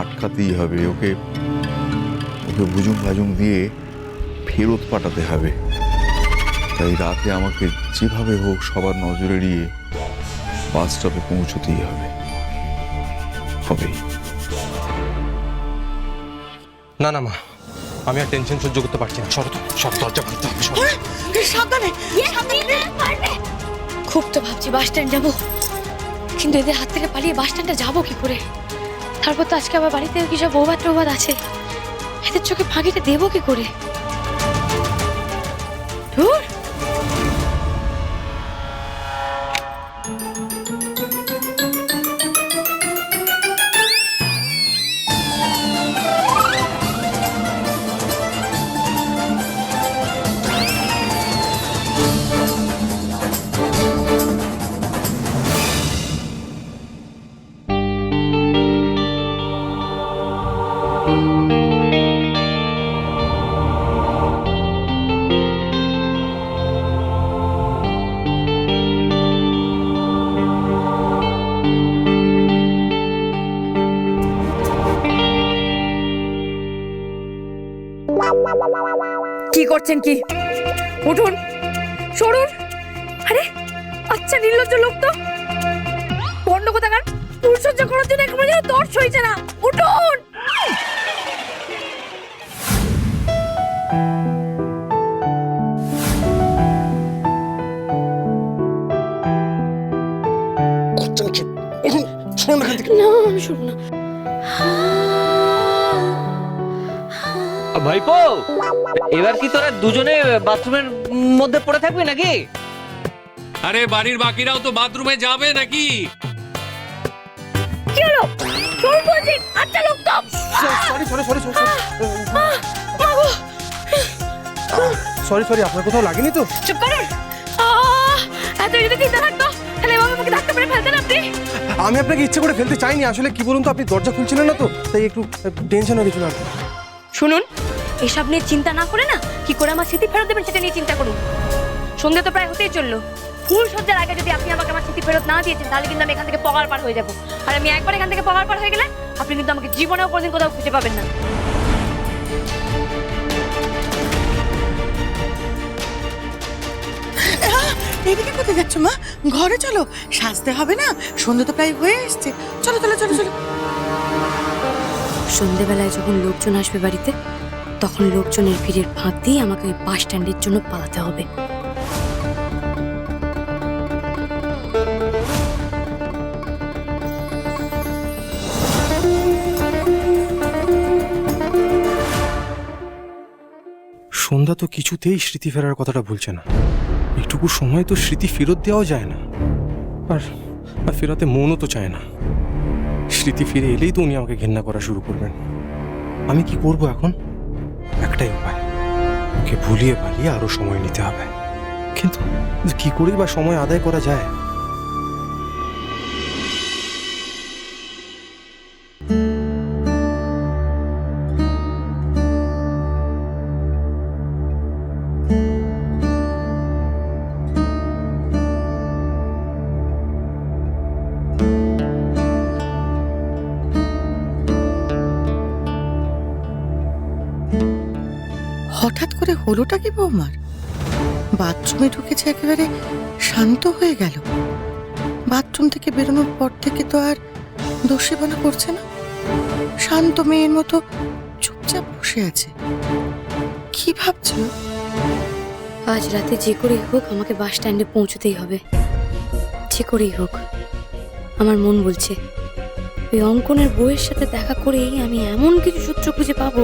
আটকাতেই হবে। ওকে ওকে বুজুং বাজুং দিয়ে ফেরত পাঠাতে হবে। তাই রাতে আমাকে যেভাবে হোক সবার নজরে এড়িয়ে বাস স্টপে পৌঁছতেই হবে। হবেই না না মা আমি আর টেনশন সহ্য করতে পারছি না। তো সব দরজা খুলতে হবে সাবধানে খুব তো ভাবছি বাস স্ট্যান্ড যাব। কিন্তু এদের হাত থেকে পালিয়ে বাস স্ট্যান্ডে যাব কি করে? তারপর তো আজকে আমার বাড়িতে কি সব বৌবাদ টৌবাদ আছে? এদের চোখে ফাঁকিটা দেবো কি করে? ধুর! কি করছেন কি? উঠুন। সরুন। আরে আচ্ছা নির্লজ্জ লোক তো। পণ্য কোথাকার? পুরুষজ্জা করার জন্য একেবারে যেন দর্শ হয়েছে না। উঠুন। না আমি শুনব না। ভাইপো এবার কি তোরা দুজনে বাথরুমের মধ্যে পড়ে থাকবি নাকি? আরে বাড়ির বাকিরাও তো বাথরুমে যাবে নাকি? হলো সরুন বলছি আচ্ছা লোক তো। Sorry sorry sorry sorry sorry sorry. আপনার কোথাও লাগেনি তো? চুপ করুন। এত যদি চিন্তা থাকতো তাহলে এভাবে আমাকে ধাক্কা মেরে ফেলতেন আপনি? আমি আপনাকে ইচ্ছে করে ফেলতে চাইনি। আসলে কি বলুন তো আপনি দরজা খুলছিলেন না তো তাই একটু টেনশন হয়ে গেছিল আর শুনুন এসব নিয়ে চিন্তা না করে না? কি করে আমার স্মৃতি ফেরত দেবেন সেটা নিয়ে চিন্তা করুন। সন্ধ্যে তো প্রায় হতেই চলল। ফুল সজ্জার আগে যদি আপনি আমাকে আমার স্মৃতি ফেরত না দিয়েছেন তাহলে কিন্তু আমি এখান থেকে পগার পার হয়ে যাব। আর আমি একবার এখান থেকে পগার পার হয়ে গেলে আপনি কিন্তু আমাকে জীবনেও কোনোদিন কোথাও খুঁজে পাবেন না। এদিকে কোথায় যাচ্ছ মা? ঘরে চলো। সাজতে হবে না? সন্ধ্যে তো প্রায় হয়ে এসছে। চলো চলো চলো চলো। সন্ধেবেলায় যখন লোকজন আসবে বাড়িতে তখন লোকজনের ভিড়ের ফাঁক দিয়ে আমাকে ওই বাস স্ট্যান্ডের জন্য পালাতে হবে। সন্ধ্যা তো কিছুতেই স্মৃতি ফেরার কথাটা বলছে না। এটুকু সময় তো স্মৃতি ফেরত দেওয়াও যায় না। আর আর ফেরাতে মনও তো চায় না। স্মৃতি ফিরে এলেই তো উনি আমাকে ঘেন্না করা শুরু করবেন। আমি কি করব এখন? একটাই উপায়। ওকে ভুলিয়ে পালিয়ে আরও সময় নিতে হবে। কিন্তু কি করেই বা সময় আদায় করা যায়? হঠাৎ করে হলোটা কি বৌমার? বাথরুমে ঢুকেছে একেবারে শান্ত হয়ে গেল। বাথরুম থেকে বেরোনোর পর থেকে তো আর দোষী মনে করছে না। শান্ত মেয়ের মতো চুপচাপ বসে আছে। কি ভাবছ? আজ রাতে যে করেই হোক আমাকে বাস স্ট্যান্ডে পৌঁছতেই হবে। যে করেই হোক। আমার মন বলছে, ওই অঙ্কনের বইয়ের সাথে দেখা করেই আমি এমন কিছু সূত্র খুঁজে পাবো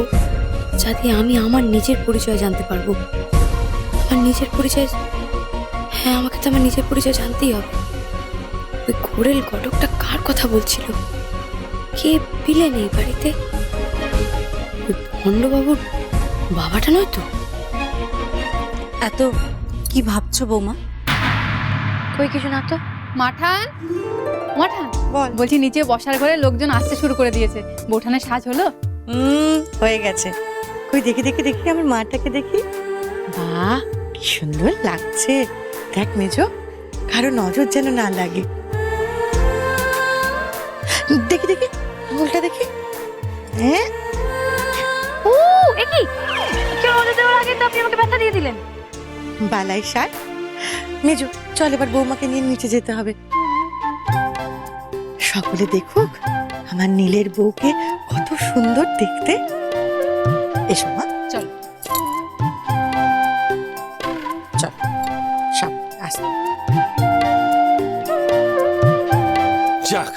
যাতে আমি আমার নিজের পরিচয় জানতে পারব। আমার নিজের পরিচয় হ্যাঁ আমাকে তো আমার নিজের পরিচয় জানতেই হবে। ওই ঘোরেল ঘটকটা কার কথা বলছিল? কে পিলেন এই বাড়িতে? ওই ভণ্ডবাবুর বাবাটা নয় তো? এত কি ভাবছ বৌমা? কই কিছু না তো? মাঠান? মাঠান? বল। বলছি নিচে বসার ঘরে লোকজন আসতে শুরু করে দিয়েছে। বৌঠানের সাজ হলো? হুম হয়ে গেছে। কই দেখি দেখি দেখি আমার মাটাকে দেখি। বাহ কি সুন্দর লাগছে। দেখ মেজো কারও নজর যেন না লাগে। দেখি দেখি আঙুলটা দেখি। হ্যাঁ? ও এ কি? কেউ রোজা দেওয়ার আগে তো আপনি আমাকে ব্যথা দিয়ে দিলেন। বালাই শাক মেজো চল এবার বৌমাকে নিয়ে নিচে যেতে হবে। সকলে দেখুক আমার নীলের বউকে কত সুন্দর দেখতে। এসো মা। চল। চল আসতে যাক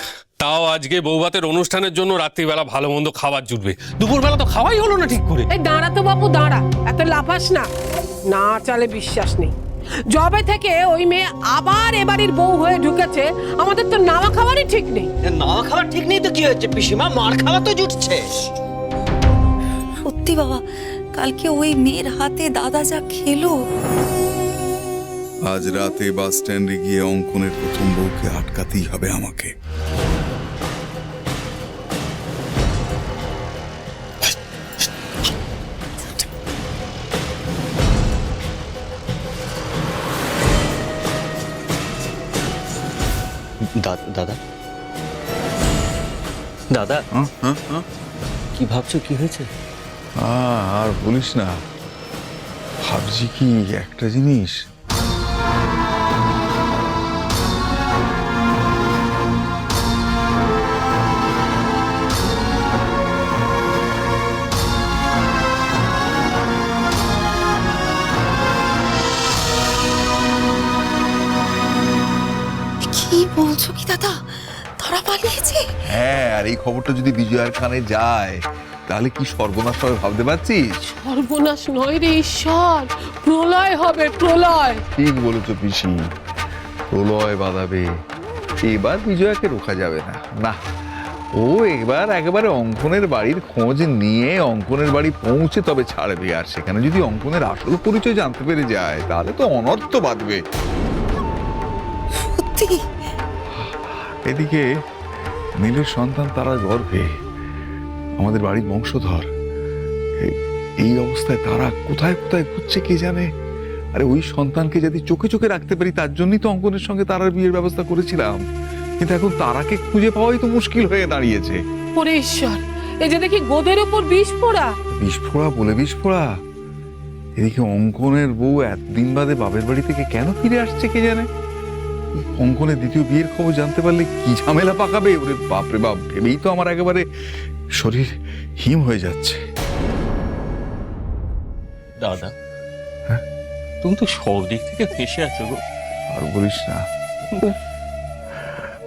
তাও আজকে বৌভাতের অনুষ্ঠানের জন্য রাত্রিবেলা ভালো মন্দ খাবার জুটবে। দুপুরবেলা তো খাওয়াই হলো না ঠিক করে। এই দাঁড়া তো বাবু দাঁড়া। এত লাফাস না। না চালে বিশ্বাস নেই। জবে থেকে ওই মেয়ে আবার এবাড়ির বউ হয়ে ঢুকেছে আমাদের তো নাওয়া খাবারই ঠিক নেই। না খাবার ঠিক নেই তো কি হচ্ছে পিসিমা? মার খাওয়া তো জুটছে। সত্যি বাবা কালকে ওই মেয়ের হাতে দাদা যা খেলো। আজ রাতে বাস স্ট্যান্ডে গিয়ে অঙ্কনের প্রথম বউকে আটকাতেই হবে আমাকে। দাদা? দাদা? হ্যাঁ হ্যাঁ হ্যাঁ। কি ভাবছ? কি হয়েছে? আর বলিস না। ভাবছি কি একটা জিনিস। কি বলছো কি দাদা? ধরা পালিয়েছে? হ্যাঁ আর এই খবরটা যদি বিজয়ের কানে যায় তাহলে কি সর্বনাশ হবে ভাবতে পারছিস? সর্বনাশ নয় রে ঈশ্বর। প্রলয় হবে প্রলয়। ঠিক বলেছ পিসি। প্রলয় বাঁধাবে। এবার বিজয়াকে রোখা যাবে না। না ও এবার একেবারে অঙ্কনের বাড়ির খোঁজ নিয়ে অঙ্কনের বাড়ি পৌঁছে তবে ছাড়বে। আর সেখানে যদি অঙ্কনের আসল পরিচয় জানতে পেরে যায় তাহলে তো অনর্থ বাঁধবে। এদিকে নীলের সন্তান তারা গর্ভে। আমাদের বাড়ির বংশধর। এই অবস্থায় তারা কোথায় কোথায় ঘুরছে কে জানে? আরে ওই সন্তানকে যদি চোখে চোখে রাখতে পারি তার জন্যই তো অঙ্কনের সঙ্গে তারার বিয়ের ব্যবস্থা করেছিলাম। কিন্তু এখন তারাকে খুঁজে পাওয়াই তো মুশকিল হয়ে দাঁড়িয়েছে। ওরে ঈশ্বর এই যে দেখি গোদের উপর বিষ পোড়া। বিস্ফোরা বলে বিস্ফোরা এদিকে অঙ্কনের বউ এতদিন বাদে বাপের বাড়ি থেকে কেন ফিরে আসছে কে জানে? অঙ্কনের দ্বিতীয় বিয়ের খবর জানতে পারলে কি ঝামেলা পাকাবে? ওরে বাপরে বাপ ভেবেই তো আমার একেবারে শরীর হিম হয়ে যাচ্ছে। দাদা? হ্যাঁ? তুমি তো সব দিক থেকে ফেসে আছো গো। আর বলিস না।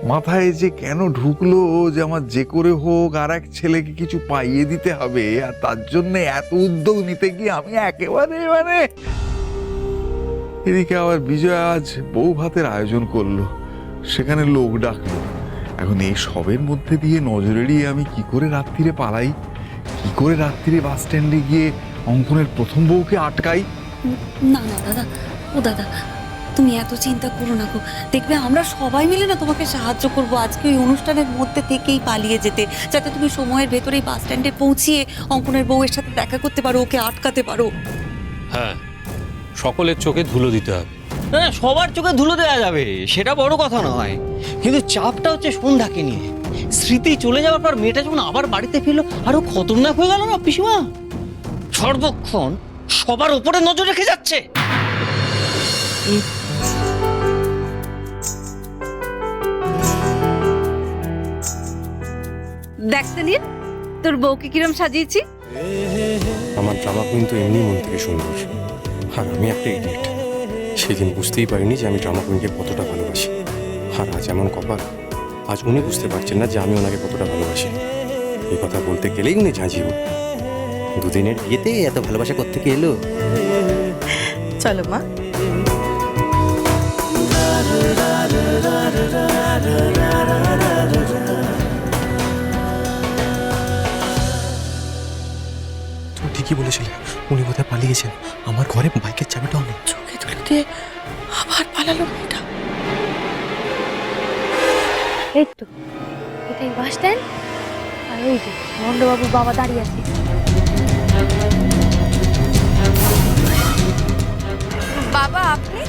মাথায় যে কেন ঢুকলো যে আমার যে করে হোক আর এক ছেলেকে কিছু পাইয়ে দিতে হবে আর তার জন্য এত উদ্যোগ নিতে গিয়ে আমি একেবারে মানে এদিকে আবার বিজয় আজ বউ ভাতের আয়োজন করল সেখানে লোক ডাকলো। এখন এই সবের মধ্যে দিয়ে নজর এড়িয়ে আমি কি করে রাত্রিরে পালাই? কি করে রাত্রিরে বাস স্ট্যান্ডে গিয়ে অঙ্কনের প্রথম বউকে আটকাই? না না দাদা। ও দাদা তুমি এত চিন্তা করো না গো। দেখবে আমরা সবাই মিলে না তোমাকে সাহায্য করব আজকে ওই অনুষ্ঠানের মধ্যে থেকেই পালিয়ে যেতে যাতে তুমি সময়ের ভেতরেই বাস স্ট্যান্ডে পৌঁছিয়ে অঙ্কনের বউয়ের সাথে দেখা করতে পারো ওকে আটকাতে পারো। হ্যাঁ সকলের চোখে ধুলো দিতে হবে। না না, সবার চোখে ধুলো দেওয়া যাবে সেটা বড় কথা নয়। কিন্তু চাপটা হচ্ছে সন্ধ্যাকে নিয়ে। স্মৃতি চলে যাওয়ার পর মেয়েটা যখন আবার বাড়িতে ফিরলো আরও খতরনাক হয়ে গেল না পিসিমা? সর্বক্ষণ সবার উপরে নজর রেখে যাচ্ছে। দেখতে নিন তোর বউকে কিরম সাজিয়েছি? আমার ড্রামা কুইন তো এমনি মন থেকে সুন্দর আর আমি একটা ইডিয়েট সেদিন বুঝতেই পারিনি যে আমি ড্রামা কুইনকে কতটা ভালোবাসি। আর আজ এমন কপাল আজ উনি বুঝতে পারছেন না যে আমি ওনাকে কতটা ভালোবাসি। এই কথা বলতে গেলেই উনি ঝাঁঝিয়ে উঠবেন। দুদিনের বিয়েতে এত ভালোবাসা করতে কোত্থেকে এলো? চলো মা। তুমি ঠিকই বলেছিলে উনি বোধহয় পালিয়েছেন। আমার ঘরে বাইকের চাবিটাও নেই। চোখে দিয়ে আবার পালালো মেয়েটা। এই তো এটাই বাস স্ট্যান্ড? আর ওই যে নন্দবাবুর বাবা দাঁড়িয়ে আছে। বাবা আপনি?